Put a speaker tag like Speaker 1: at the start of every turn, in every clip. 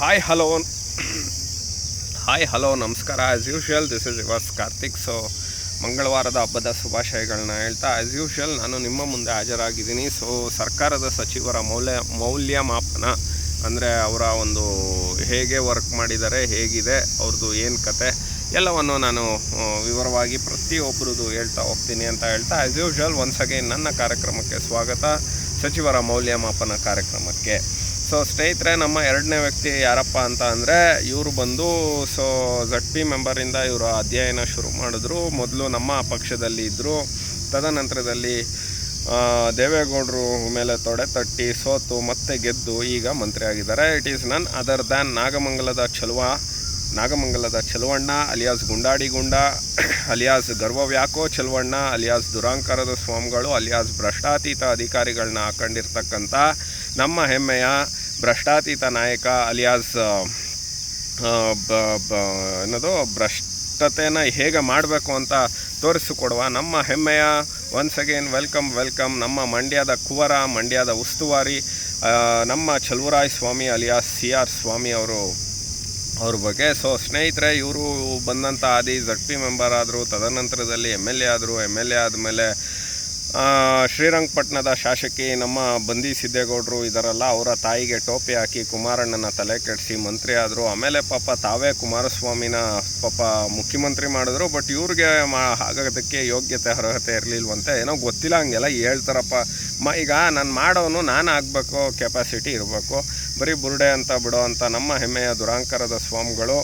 Speaker 1: Hi hello hi hello ನಮಸ್ಕಾರ. As usual this is yours Karthik so ಮಂಗಳವಾರದ ಹಬ್ಬದ ಶುಭಾಶಯಗಳನ್ನ ಹೇಳ್ತಾ ಆ್ಯಸ್ ಯೂಶ್ವಲ್ ನಾನು ನಿಮ್ಮ ಮುಂದೆ ಹಾಜರಾಗಿದ್ದೀನಿ. ಸೊ ಸರ್ಕಾರದ ಸಚಿವರ ಮೌಲ್ಯ, ಮೌಲ್ಯಮಾಪನ, ಅಂದರೆ ಅವರ ಒಂದು ಹೇಗೆ ವರ್ಕ್ ಮಾಡಿದ್ದಾರೆ, ಹೇಗಿದೆ, ಅವ್ರದ್ದು ಏನು ಕತೆ, ಎಲ್ಲವನ್ನು ನಾನು ವಿವರವಾಗಿ ಪ್ರತಿಯೊಬ್ಬರದು ಹೇಳ್ತಾ ಹೋಗ್ತೀನಿ ಅಂತ ಹೇಳ್ತಾ ಆ್ಯಸ್ ಯೂಶ್ವಲ್ ಒನ್ಸ್ ಅಗೇನ್ ನನ್ನ ಕಾರ್ಯಕ್ರಮಕ್ಕೆ ಸ್ವಾಗತ. ಸಚಿವರ ಮೌಲ್ಯಮಾಪನ ಕಾರ್ಯಕ್ರಮಕ್ಕೆ. ಸೊ ಸ್ನೇಹಿತರೆ, ನಮ್ಮ ಎರಡನೇ ವ್ಯಕ್ತಿ ಯಾರಪ್ಪ ಅಂತ ಅಂದರೆ, ಇವರು ಬಂದು ಸೊ ಝಡ್ ಪಿ ಮೆಂಬರಿಂದ ಇವರು ಅಧ್ಯಯನ ಶುರು ಮಾಡಿದ್ರು. ಮೊದಲು ನಮ್ಮ ಪಕ್ಷದಲ್ಲಿ ಇದ್ದರು ತದನಂತರದಲ್ಲಿ ದೇವೇಗೌಡರು ಮೇಲೆ ತೊಡೆ ತಟ್ಟಿ, ಸೋತು, ಮತ್ತೆ ಗೆದ್ದು ಈಗ ಮಂತ್ರಿ ಆಗಿದ್ದಾರೆ. It is none other than ನಾಗಮಂಗಲದ ಚಲುವ ನಾಗಮಂಗಲದ ಚಲುವಣ್ಣ ಅಲಿಯಾಸ್ ಗುಂಡಾಡಿ ಗುಂಡ ಅಲಿಯಾಸ್ ಗರ್ವವ್ಯಾಕೋ ಚಲುವಣ್ಣ ಅಲಿಯಾಸ್ ದುರಾಂಕಾರದ ಸ್ವಾಮಿಗಳು, ಅಲಿಯಾಸ್ ಭ್ರಷ್ಟಾತೀತ ಅಧಿಕಾರಿಗಳನ್ನ ಹಾಕೊಂಡಿರ್ತಕ್ಕಂಥ ನಮ್ಮ ಹೆಮ್ಮೆಯ ಭ್ರಷ್ಟಾತೀತ ನಾಯಕ ಅಲಿಯಾಸ್ ಏನದು, ಭ್ರಷ್ಟತೆನ ಹೇಗೆ ಮಾಡಬೇಕು ಅಂತ ತೋರಿಸಿಕೊಡುವ ನಮ್ಮ ಹೆಮ್ಮೆಯ ಒನ್ಸ್ ಅಗೇನ್ ವೆಲ್ಕಮ್ ವೆಲ್ಕಮ್ ನಮ್ಮ ಮಂಡ್ಯದ ಕುವರ, ಮಂಡ್ಯದ ಉಸ್ತುವಾರಿ ನಮ್ಮ Chaluvarayaswamy alias C R Swamy ಅವರು, ಅವ್ರ ಬಗ್ಗೆ. ಸೊ ಸ್ನೇಹಿತರೆ, ಇವರು ಬಂದಂಥ ಆದಿ ಜಡ್ ಪಿ ಮೆಂಬರ್ ಆದರು, ತದನಂತರದಲ್ಲಿ ಎಂ ಎಲ್ ಎ ಆದರು ಎಂ ಎಲ್ ಎ ಆದಮೇಲೆ ಶ್ರೀರಂಗಪಟ್ಟಣದ ಶಾಸಕಿ ನಮ್ಮ ಬಂದಿ ಸಿದ್ದೇಗೌಡರು ಇದರಲ್ಲ, ಅವರ ತಾಯಿಗೆ ಟೋಪಿ ಹಾಕಿ ಕುಮಾರಣ್ಣನ ತಲೆ ಕೆಡಿಸಿ ಮಂತ್ರಿ ಆದರು. ಆಮೇಲೆ ಪಾಪ ತಾವೇ ಕುಮಾರಸ್ವಾಮಿನ ಪಾಪ ಮುಖ್ಯಮಂತ್ರಿ ಮಾಡಿದ್ರು. ಬಟ್ ಇವ್ರಿಗೆ ಮಾ ಆಗೋದಕ್ಕೆ ಯೋಗ್ಯತೆ, ಅರ್ಹತೆ ಇರಲಿಲ್ವಂತೆ. ಏನೋ ಗೊತ್ತಿಲ್ಲ, ಹಂಗೆಲ್ಲ ಹೇಳ್ತಾರಪ್ಪ. ಮ, ಈಗ ನಾನು ಮಾಡೋನು, ನಾನು ಆಗಬೇಕು ಕೆಪಾಸಿಟಿ ಇರಬೇಕು. ಬರೀ ಬುರುಡೆ ಅಂತ ಬಿಡೋ ಅಂತ ನಮ್ಮ ಹೆಮ್ಮೆಯ ದುರಾಂಕರದ ಸ್ವಾಮಿಗಳು.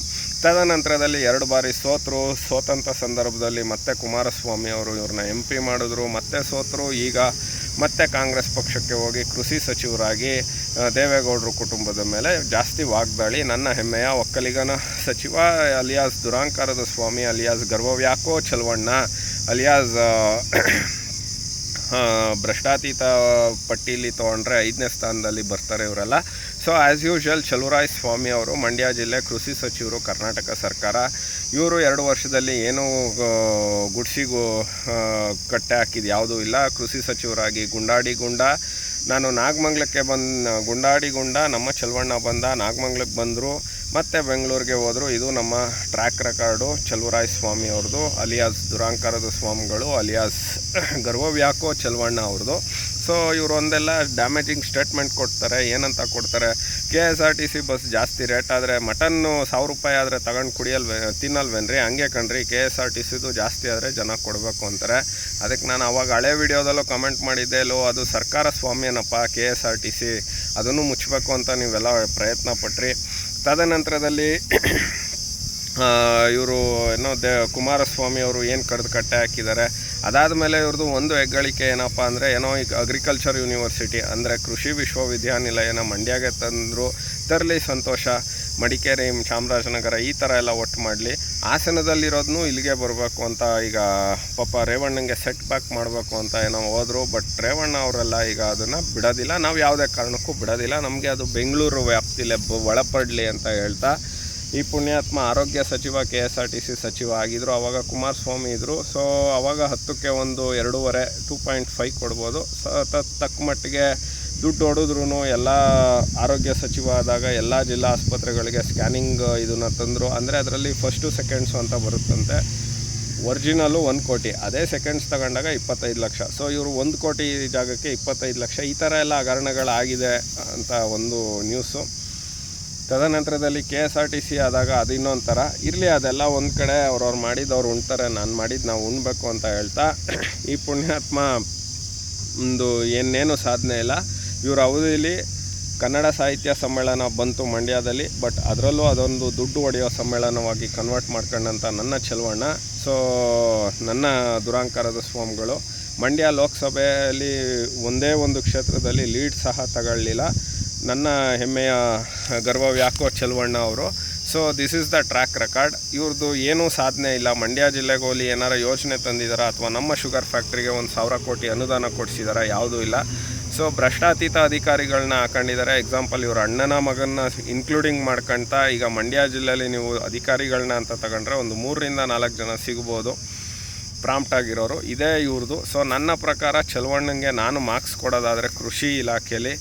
Speaker 1: ತದನಂತರದಲ್ಲಿ ಎರಡು ಬಾರಿ ಸೋತರು. ಸೋತಂಥ ಸಂದರ್ಭದಲ್ಲಿ ಮತ್ತೆ ಕುಮಾರಸ್ವಾಮಿ ಅವರು ಇವ್ರನ್ನ ಎಂ ಪಿ ಮಾಡಿದ್ರು. ಮತ್ತೆ ಸೋತರು. ಈಗ ಮತ್ತೆ ಕಾಂಗ್ರೆಸ್ ಪಕ್ಷಕ್ಕೆ ಹೋಗಿ ಕೃಷಿ ಸಚಿವರಾಗಿ ದೇವೇಗೌಡರು ಕುಟುಂಬದ ಮೇಲೆ ಜಾಸ್ತಿ ವಾಗ್ದಾಳಿ. ನನ್ನ ಹೆಮ್ಮೆಯ ಒಕ್ಕಲಿಗನ ಸಚಿವ ಅಲಿಯಾಸ್ ದುರಾಂಕಾರದ ಸ್ವಾಮಿ, ಅಲಿಯಾಸ್ ಗರ್ವವ್ಯಾಕೋ ಚಲವಣ್ಣ, ಅಲಿಯಾಸ್ ಭ್ರಷ್ಟಾತೀತ ಪಟ್ಟೀಲಿ ತೊಗೊಂಡ್ರೆ ಐದನೇ ಸ್ಥಾನದಲ್ಲಿ ಬರ್ತಾರೆ ಇವರೆಲ್ಲ. So as usual Chaluvarayaswamy ಅವರು ಮಂಡ್ಯ ಜಿಲ್ಲೆ ಕೃಷಿ ಸಚಿವರು, ಕರ್ನಾಟಕ ಸರ್ಕಾರ, ಇವರು ಎರಡು ವರ್ಷದಲ್ಲಿ ಏನೂ ಗುಡ್ಸಿಗೂ ಕಟ್ಟೆ ಹಾಕಿದ್ದು ಯಾವುದೂ ಇಲ್ಲ. ಕೃಷಿ ಸಚಿವರಾಗಿ ಗುಂಡಾಡಿ ಗುಂಡ. ನಾನು ನಾಗಮಂಗ್ಲಕ್ಕೆ ಬಂದು, ಗುಂಡಾಡಿ ಗುಂಡ, ನಮ್ಮ ಚಲವಣ್ಣ ಬಂದ ನಾಗಮಂಗ್ಲಕ್ಕೆ ಬಂದರು. ಮತ್ತೆ ಬೆಂಗಳೂರಿಗೆ ಹೋದರು. ಇದು ನಮ್ಮ ಟ್ರ್ಯಾಕ್ ರೆಕಾರ್ಡು ಚಲುವರಾಯ್ ಸ್ವಾಮಿ ಅವ್ರದ್ದು ಅಲಿಯಾಸ್ ದುರಾಂಕಾರದ ಸ್ವಾಮಿಗಳು, ಅಲಿಯಾಸ್ ಗರ್ವವ್ಯಾಕೋ ಚಲವಣ್ಣ ಅವ್ರದ್ದು ಸೊ ಇವರು ಒಂದೆಲ್ಲ ಡ್ಯಾಮೇಜಿಂಗ್ ಸ್ಟೇಟ್ಮೆಂಟ್ ಕೊಡ್ತಾರೆ. ಏನಂತ ಕೊಡ್ತಾರೆ? K S R T C bus ಜಾಸ್ತಿ ರೇಟ್ ಆದರೆ ಮಟನ್ನು ಸಾವಿರ ರೂಪಾಯಿ ಆದರೆ ತಗೊಂಡು ಕುಡಿಯಲ್ವೇ, ತಿನ್ನಲ್ವೇನ್ರಿ? ಹಂಗೆ ಕಣ್ರಿ ಕೆ ಎಸ್ ಆರ್ ಟಿ ಸಿದು ಜಾಸ್ತಿ ಆದರೆ ಜನ ಕೊಡಬೇಕು ಅಂತಾರೆ. ಅದಕ್ಕೆ ನಾನು ಅವಾಗ ಹಳೆ ವಿಡಿಯೋದಲ್ಲೂ ಕಮೆಂಟ್ ಮಾಡಿದ್ದೆ, ಲೋ, ಅದು ಸರ್ಕಾರ ಸ್ವಾಮ್ಯನಪ್ಪ K S R T C ಅದನ್ನು ಮುಚ್ಚಬೇಕು ಅಂತ ನೀವೆಲ್ಲ ಪ್ರಯತ್ನ ಪಟ್ರಿ. ತದನಂತರದಲ್ಲಿ ಇವರು ಏನೋ ದೇ, ಕುಮಾರಸ್ವಾಮಿ ಅವರು ಏನು ಕಡ್ದು ಕಟ್ಟೆ ಹಾಕಿದ್ದಾರೆ ಅದಾದಮೇಲೆ ಇವ್ರದ್ದು ಒಂದು ಹೆಗ್ಗಳಿಕೆ ಏನಪ್ಪ ಅಂದರೆ, ಏನೋ ಈಗ ಅಗ್ರಿಕಲ್ಚರ್ ಯೂನಿವರ್ಸಿಟಿ ಅಂದರೆ ಕೃಷಿ ವಿಶ್ವವಿದ್ಯಾನಿಲಯನ ಮಂಡ್ಯಗೆ ತಂದರು, ತರಲಿ ಸಂತೋಷ, ಮಡಿಕೇರಿ ಚಾಮರಾಜನಗರ, ಈ ಥರ ಎಲ್ಲ ಒಟ್ಟು ಮಾಡಲಿ. ಹಾಸನದಲ್ಲಿರೋದನ್ನು ಇಲ್ಲಿಗೆ ಬರಬೇಕು ಅಂತ ಈಗ ಪಾಪ ರೇವಣ್ಣಂಗೆ ಸೆಟ್ ಬ್ಯಾಕ್ ಮಾಡಬೇಕು ಅಂತ ಏನೋ ಹೋದರು ಬಟ್ ರೇವಣ್ಣ ಅವರೆಲ್ಲ ಈಗ ಅದನ್ನು ಬಿಡೋದಿಲ್ಲ. ನಾವು ಯಾವುದೇ ಕಾರಣಕ್ಕೂ ಬಿಡೋದಿಲ್ಲ. ನಮಗೆ ಅದು ಬೆಂಗಳೂರು ವ್ಯಾಪ್ತಿಲೆ ಒಳಪಡಲಿ ಅಂತ ಹೇಳ್ತಾ ಈ ಪುಣ್ಯಾತ್ಮ ಆರೋಗ್ಯ ಸಚಿವ K S R T C ಸಚಿವ ಆಗಿದ್ದರು ಅವಾಗ ಕುಮಾರಸ್ವಾಮಿ ಇದ್ದರು ಸೊ ಅವಾಗ ಹತ್ತಕ್ಕೆ ಒಂದು ಎರಡೂವರೆ ಟೂ ಪಾಯಿಂಟ್ ಫೈವ್ ಕೊಡ್ಬೋದು. ಸ ತಕ್ಕ ಮಟ್ಟಿಗೆ ದುಡ್ಡು ಹೊಡೆದ್ರೂ ಎಲ್ಲ ಆರೋಗ್ಯ ಸಚಿವ ಆದಾಗ ಎಲ್ಲ ಜಿಲ್ಲಾ ಆಸ್ಪತ್ರೆಗಳಿಗೆ ಸ್ಕ್ಯಾನಿಂಗ್ ಇದನ್ನು ತಂದರು. ಅಂದರೆ ಅದರಲ್ಲಿ ಫಸ್ಟು ಸೆಕೆಂಡ್ಸು ಅಂತ ಬರುತ್ತಂತೆ. ಒರಿಜಿನಲ್ಲು ಒಂದು ಕೋಟಿ. ಅದೇ ಸೆಕೆಂಡ್ಸ್ ತಗೊಂಡಾಗ ಇಪ್ಪತ್ತೈದು ಲಕ್ಷ. ಸೊ ಇವರು ಒಂದು ಕೋಟಿ ಜಾಗಕ್ಕೆ ಇಪ್ಪತ್ತೈದು ಲಕ್ಷ. ಈ ಥರ ಎಲ್ಲ ಹಗರಣಗಳಾಗಿದೆ ಅಂತ ಒಂದು ನ್ಯೂಸು ತದನಂತರದಲ್ಲಿ K S R T C ಆದಾಗ ಅದು ಇನ್ನೊಂದು ಥರ ಇರಲಿ, ಅದೆಲ್ಲ ಒಂದು ಕಡೆ ಅವ್ರವ್ರು ಮಾಡಿದ್ದು ಅವ್ರು ಉಣ್ತಾರೆ. ನಾನು ಮಾಡಿದ್ದು ನಾವು ಉಣ್ಬೇಕು ಅಂತ ಹೇಳ್ತಾ. ಈ ಪುಣ್ಯಾತ್ಮ, ಒಂದು ಏನೇನು ಸಾಧನೆ ಇಲ್ಲ. ಇವ್ರ ಅವಧಿಯಲ್ಲಿ ಕನ್ನಡ ಸಾಹಿತ್ಯ ಸಮ್ಮೇಳನ ಬಂತು ಮಂಡ್ಯದಲ್ಲಿ, ಬಟ್ ಅದರಲ್ಲೂ ಅದೊಂದು ದುಡ್ಡು ಹೊಡೆಯೋ ಸಮ್ಮೇಳನವಾಗಿ ಕನ್ವರ್ಟ್ ಮಾಡ್ಕೊಂಡಂಥ ನನ್ನ ಚೆಲುವಣ್ಣ. ಸೊ ನನ್ನ ದುರಾಂಕಾರದ ಸ್ವಾಮಿಗಳು, ಮಂಡ್ಯ ಲೋಕಸಭೆಯಲ್ಲಿ ಒಂದೇ ಒಂದು ಕ್ಷೇತ್ರದಲ್ಲಿ ಲೀಡ್ ಸಹ ತಗೊಳ್ಳಿಲ್ಲ. ನನ್ನ ಹೆಮ್ಮೆಯ ಗರ್ವ ಯಾಕೋ ಚೆಲುವಣ್ಣ ಅವರು. So this is the track record ಇವ್ರದ್ದು ಏನೂ ಸಾಧನೆ ಇಲ್ಲ. ಮಂಡ್ಯ ಜಿಲ್ಲೆಗೆ ಹೋಲಿ ಏನಾರ ಯೋಜನೆ ತಂದಿದ್ದಾರಾ ಅಥವಾ ನಮ್ಮ ಶುಗರ್ ಫ್ಯಾಕ್ಟ್ರಿಗೆ ಒಂದು ಸಾವಿರ ಕೋಟಿ ಅನುದಾನ ಕೊಡಿಸಿದಾರ, ಯಾವುದೂ ಇಲ್ಲ. ಸೊ ಭ್ರಷ್ಟಾತೀತ ಅಧಿಕಾರಿಗಳನ್ನ ಹಾಕೊಂಡಿದ್ದಾರೆ. ಎಕ್ಸಾಂಪಲ್ ಇವರು ಅಣ್ಣನ ಮಗನ್ನ ಇನ್ಕ್ಲೂಡಿಂಗ್ ಮಾಡ್ಕೊಂತ ಈಗ ಮಂಡ್ಯ ಜಿಲ್ಲೆಯಲ್ಲಿ ನೀವು ಅಧಿಕಾರಿಗಳನ್ನ ಅಂತ ತಗೊಂಡ್ರೆ ಒಂದು ಮೂರರಿಂದ ನಾಲ್ಕು ಜನ ಸಿಗ್ಬೋದು. ಪ್ರಾಂಪ್ಟ್ ಆಗಿರೋರು. ಇದೇ ಇವ್ರದ್ದು ಸೊ ನನ್ನ ಪ್ರಕಾರ ಚಲವಣ್ಣಂಗೆ ನಾನು ಮಾರ್ಕ್ಸ್ ಕೊಡೋದಾದರೆ ಕೃಷಿ ಇಲಾಖೆಯಲ್ಲಿ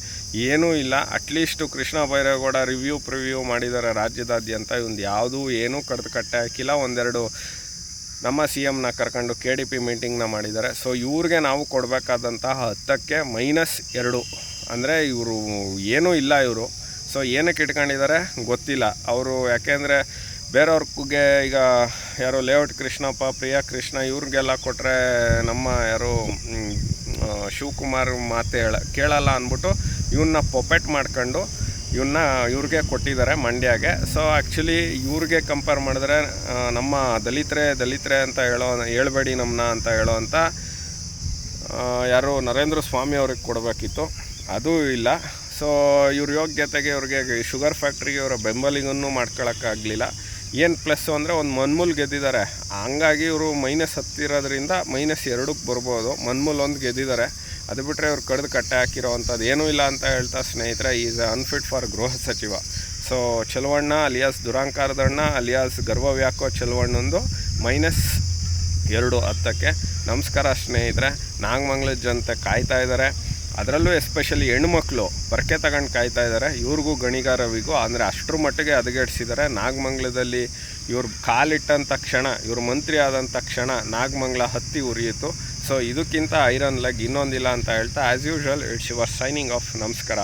Speaker 1: ಏನೂ ಇಲ್ಲ. At least Krishna Byregowda review preview ಮಾಡಿದ್ದಾರೆ ರಾಜ್ಯದಾದ್ಯಂತ. ಇವಂದು ಯಾವುದೂ ಏನೂ ಕಡ್ದು ಕಟ್ಟೆ ಹಾಕಿಲ್ಲ. ಒಂದೆರಡು ನಮ್ಮ ಸಿ ಎಮ್ನ ಕರ್ಕೊಂಡು ಕೆ ಡಿ ಪಿ ಮೀಟಿಂಗ್ನ ಮಾಡಿದ್ದಾರೆ. ಸೊ ಇವ್ರಿಗೆ ನಾವು ಕೊಡಬೇಕಾದಂತಹ ಹತ್ತಕ್ಕೆ ಮೈನಸ್ ಎರಡು. ಅಂದರೆ ಇವರು ಏನೂ ಇಲ್ಲ ಇವರು. ಸೊ ಏನಕ್ಕೆ ಇಟ್ಕೊಂಡಿದ್ದಾರೆ? ಗೊತ್ತಿಲ್ಲ. ಅವರು ಯಾಕೆಂದರೆ ಬೇರೆಯವ್ರಿಗೆ ಈಗ ಯಾರು ಲೇಔಟ್ ಕೃಷ್ಣಪ್ಪ, ಪ್ರಿಯಾ ಕೃಷ್ಣ ಇವ್ರಿಗೆಲ್ಲ ಕೊಟ್ಟರೆ ನಮ್ಮ ಯಾರು ಶಿವಕುಮಾರ್ ಮಾತು ಹೇಳ, ಕೇಳಲ್ಲ ಅಂದ್ಬಿಟ್ಟು ಇವನ್ನ ಪೊಪೆಟ್ ಮಾಡ್ಕೊಂಡು ಇವನ್ನ ಇವ್ರಿಗೆ ಕೊಟ್ಟಿದ್ದಾರೆ ಮಂಡ್ಯಗೆ. ಸೊ ಆ್ಯಕ್ಚುಲಿ ಇವ್ರಿಗೆ ಕಂಪೇರ್ ಮಾಡಿದ್ರೆ ನಮ್ಮ ದಲಿತರೆ ದಲಿತರೆ ಅಂತ ಹೇಳೋ, ಹೇಳ್ಬೇಡಿ ನಮ್ಮನ್ನ ಅಂತ ಹೇಳೋ ಅಂತ ಯಾರು ನರೇಂದ್ರ ಸ್ವಾಮಿ ಅವ್ರಿಗೆ ಕೊಡಬೇಕಿತ್ತು. ಅದೂ ಇಲ್ಲ. ಸೊ ಇವ್ರ ಯೋಗ್ಯತೆಗೆ ಇವ್ರಿಗೆ ಶುಗರ್ ಫ್ಯಾಕ್ಟ್ರಿಗೆ ಇವರ ಬೆಂಬಲಿಗನ್ನು ಮಾಡ್ಕೊಳ್ಳೋಕ್ಕಾಗಲಿಲ್ಲ ಏನು ಪ್ಲಸ್ಸು ಅಂದರೆ ಒಂದು ಮನ್ಮೂಲ್ ಗೆದ್ದಿದ್ದಾರೆ. ಹಂಗಾಗಿ ಇವರು ಮೈನಸ್ ಹತ್ತಿರೋದ್ರಿಂದ ಮೈನಸ್ ಎರಡಕ್ಕೆ ಬರ್ಬೋದು. ಮನ್ಮೂಲ್ ಒಂದು ಗೆದ್ದಿದ್ದಾರೆ. ಅದು ಬಿಟ್ಟರೆ ಇವ್ರು ಕಡ್ದು ಕಟ್ಟೆ ಹಾಕಿರೋ ಅಂಥದ್ದು ಏನೂ ಇಲ್ಲ ಅಂತ ಹೇಳ್ತಾ ಸ್ನೇಹಿತರೆ ಈಸ್ ಅನ್ಫಿಟ್ ಫಾರ್ ಗೃಹ ಸಚಿವ. ಸೊ ಚೆಲುವಣ್ಣ ಅಲಿಯಾಸ್ ದುರಾಂಕಾರದಣ್ಣ, ಅಲಿಯಾಸ್ ಗರ್ವವ್ಯಾಕೋ ಚೆಲುವಣ್ಣಂದು ಮೈನಸ್ ಎರಡು ಹತ್ತಕ್ಕೆ. ನಮಸ್ಕಾರ ಸ್ನೇಹಿತರೆ, ನಾಗಮಂಗ್ಲದ ಜನತೆ ಕಾಯ್ತಾ ಇದ್ದಾರೆ. ಅದರಲ್ಲೂ ಎಸ್ಪೆಷಲಿ ಹೆಣ್ಮಕ್ಳು ಬರಕೆ ತಗೊಂಡು ಕಾಯ್ತಾ ಇದ್ದಾರೆ. ಇವ್ರಿಗೂ ಗಣಿಗಾರವಿಗೂ ಅಂದರೆ ಅಷ್ಟರ ಮಟ್ಟಿಗೆ ಹದಗೆಡ್ಸಿದ್ದಾರೆ. ನಾಗಮಂಗ್ಲದಲ್ಲಿ ಇವ್ರು ಕಾಲಿಟ್ಟಂಥ ಕ್ಷಣ, ಇವ್ರ ಮಂತ್ರಿ ಆದಂಥ ಕ್ಷಣ ನಾಗಮಂಗ್ಲ ಹತ್ತಿ ಉರಿಯಿತು. ಸೊ ಇದಕ್ಕಿಂತ ಐರನ್ ಲೆಗ್ ಇನ್ನೊಂದಿಲ್ಲ ಅಂತ ಹೇಳ್ತಾ as usual it's your signing off ನಮಸ್ಕಾರ.